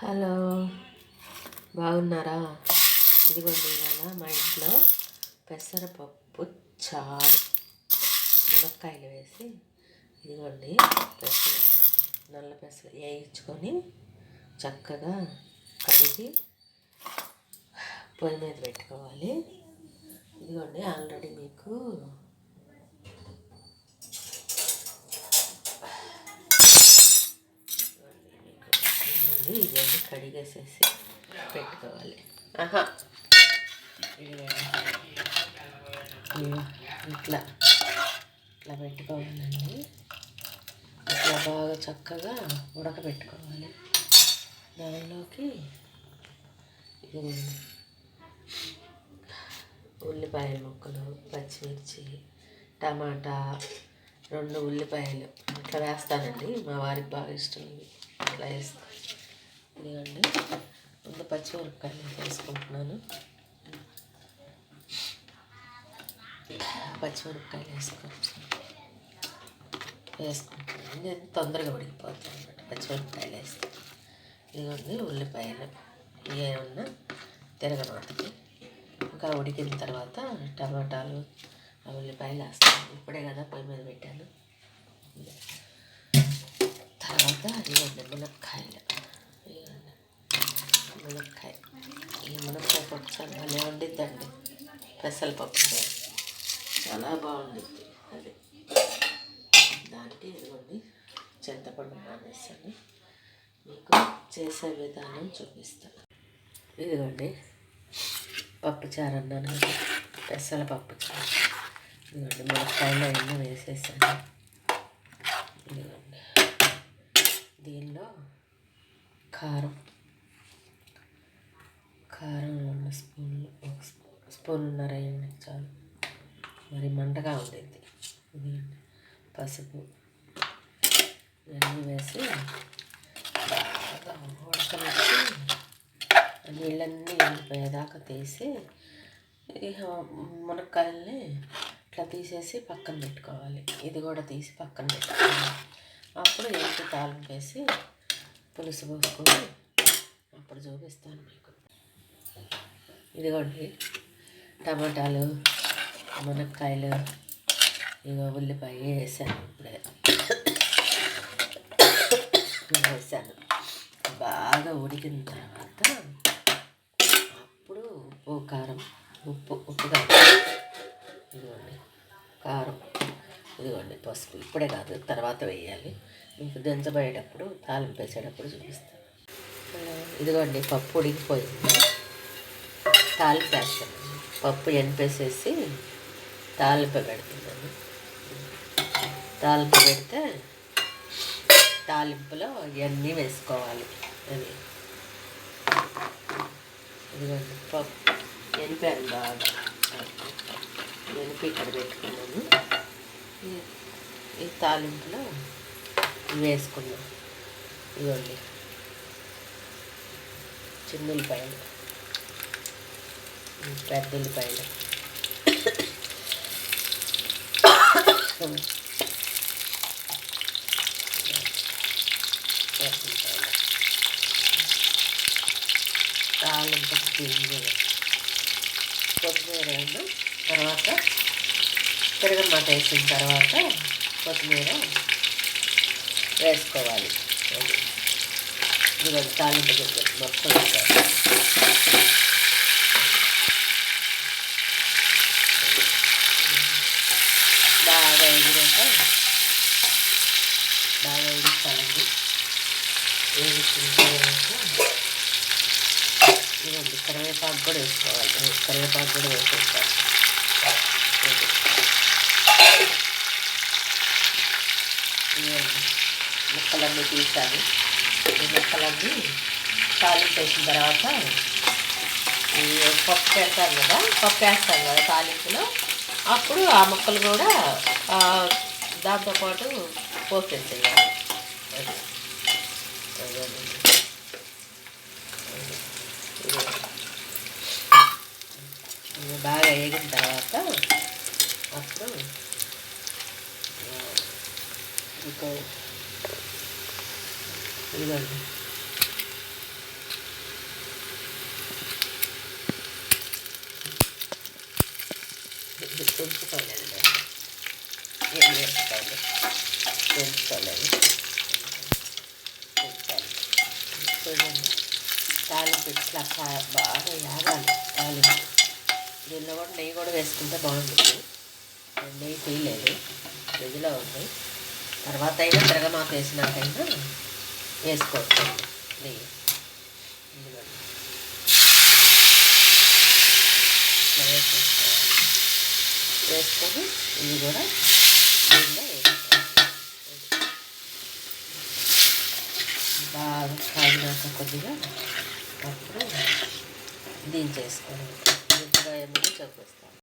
Hello. బాగున్నారా? ఇదిగోండి ఇవాళ మా ఇంట్లో పెసరపప్పు చారు మునక్కాయలు వేసి ఇదిగోండి పెసలు నల్ల పెసలు వేయించుకొని చక్కగా కడిగి పొయ్యి మీద పెట్టుకోవాలి. ఇదిగోండి ఆల్రెడీ మీకు ఇవన్నీ కడిగేసేసి పెట్టుకోవాలి. ఆహా. ఇట్లా. ఇట్లా పెట్టుకోవాలండి. ఇట్లా బాగా చక్కగా ఉడకబెట్టుకోవాలి. దానిలోకి ఇదిగోండి ఉల్లిపాయ ముక్కలు పచ్చిమిర్చి టమాటా రెండు ఉల్లిపాయలు. ఇట్లా వేస్తానండి. మా వారికి బాగా ఇష్టం ఇవి. అట్లా వేస్తాను. ఇదిగోండి. ముందు పచ్చిమిరపకాయలు వేసుకుంటున్నాను పచ్చిమిరపకాయలు వేసుకుంటున్నాను వేసుకుంటున్నాను. నేను తొందరగా ఉడికిపోతాను అనమాట పచ్చిమిరపకాయలు వేస్తాను ఇదిగోండి ఉల్లిపాయలు ఏమన్నా తిరగమాతకి ఇంకా ఉడికిన తర్వాత టమాటాలు ఆ ఉల్లిపాయలు వేస్తాను. ఇప్పుడే కదా పొయ్యి మీద పెట్టాను. తర్వాత ఇదిగోండి మునక్కాయలు మునక్కాయ ఈ మునక్కాయ పప్పు చాలా భలే వండిద్దండి పెసరపప్పు చాలా బాగుండిద్ది అది. దానికి ఇదిగోండి చింతపండు మానేసాను మీకు చేసే విధానం చూపిస్తాను. ఇదిగోండి పప్పు చారు అన్నాను పెసల పప్పు చారు. ఇదిగోండి మునక్కాయలు అవన్నీ వేసేసాను. ఇదిగోండి. దీనిలో కారం కారం రెండు స్పూన్లు ఒక స్పూన్ స్పూన్నర వేయండి చాలు. మరి మంటగా ఉండేది ఇది పసుపు ఇవన్నీ వేసి బాగా ఉడకబెట్టి నీళ్ళన్నీ వెళ్ళిపోయేదాకా తీసి మునక్కాయల్ని ఇట్లా తీసేసి పక్కన పెట్టుకోవాలి. ఇది కూడా తీసి పక్కన పెట్టుకోవాలి. అప్పుడు ఎంటి తాళం వేసి పులుసు పోసుకొని అప్పుడు చూపిస్తాను మీకు. ఇదిగోండి టమాటాలు మునక్కాయలు ఇగో ఉల్లిపాయ వేసాను ఇప్పుడే. వేసాను. బాగా ఉడికిన తర్వాత అప్పుడు ఉప్పు కారం ఉప్పు ఉప్పు కారం. ఇదిగోండి కారం. ఇదిగోండి పసుపు. ఇప్పుడే కాదు తర్వాత వేయాలి. మీకు దించబోయేటప్పుడు తాలింపు వేసేటప్పుడు చూపిస్తాను. ఇదిగోండి పప్పు ఉడికిపోయింది. తాలింపు వేస్తాను. పప్పు ఎనిపేసేసి తాలింపు పెడుతున్నాను. తాలింపు పెడితే తాలింపులో ఇవన్నీ వేసుకోవాలి అది ఇదిగోండి పప్పు ఎనిపాను బాగా. ఎనిపి ఇక్కడ పెట్టుకున్నాను. ఈ- తాలింపులో వేసుకున్నాను. వేసుకున్నాం ఇదిగోండి చిన్న పెద్ద ఉల్లిపాయలు పెద్ద తాలింపు గింజలు. కొత్తిమీర రెండు తర్వాత తిరగమాట వేసిన తర్వాత కొత్తిమీర వేసుకోవాలి. అది ఇదిగోండి తాలింపు గింజలు మొత్తం వేసుకోవాలి. బాగా ఎగిరాక బాగా ఎగించాలండి వేగించిన తర్వాత ఇవ్వండి కరివేపాకు కూడా వేసుకోవాలి. కరివేపాకు కూడా వేసేస్తాను. ఇవ్వండి ముక్కలన్నీ తీసాను. ఈ ముక్కలన్నీ తాలింపు వేసిన తర్వాత ఈ పప్పు పెడతాను కదా పప్పు వేస్తాను కదా తాలింపులో. అప్పుడు ఆ ముక్కలు కూడా దాంతోపాటు పోసేసేయాలి. വേകും తర్వాత అప్పుడు ఇంకో ఇదండి పెంచుకోలేదు ఏం చేసుకోవాలి పెంచుకోలేదు పెంచాలి తాలింపు ఇట్లా బాగా యాగాలి కూడా నెయ్యి కూడా వేసుకుంటే బాగుంటుంది. నెయ్యి తీయలేదు. ఫ్రిడ్జ్లో ఉంది. తర్వాత అయినా తిరగమాత వేసినాకైనా వేసుకోవచ్చు. నెయ్యి. ఇదిగోండి. వేసుకొని ఇది కూడా దీనిలో బాగా కాగినాక కొద్దిగా అప్పుడు దించేసుకోండి దించగా ఎందుకు చూపిస్తాను.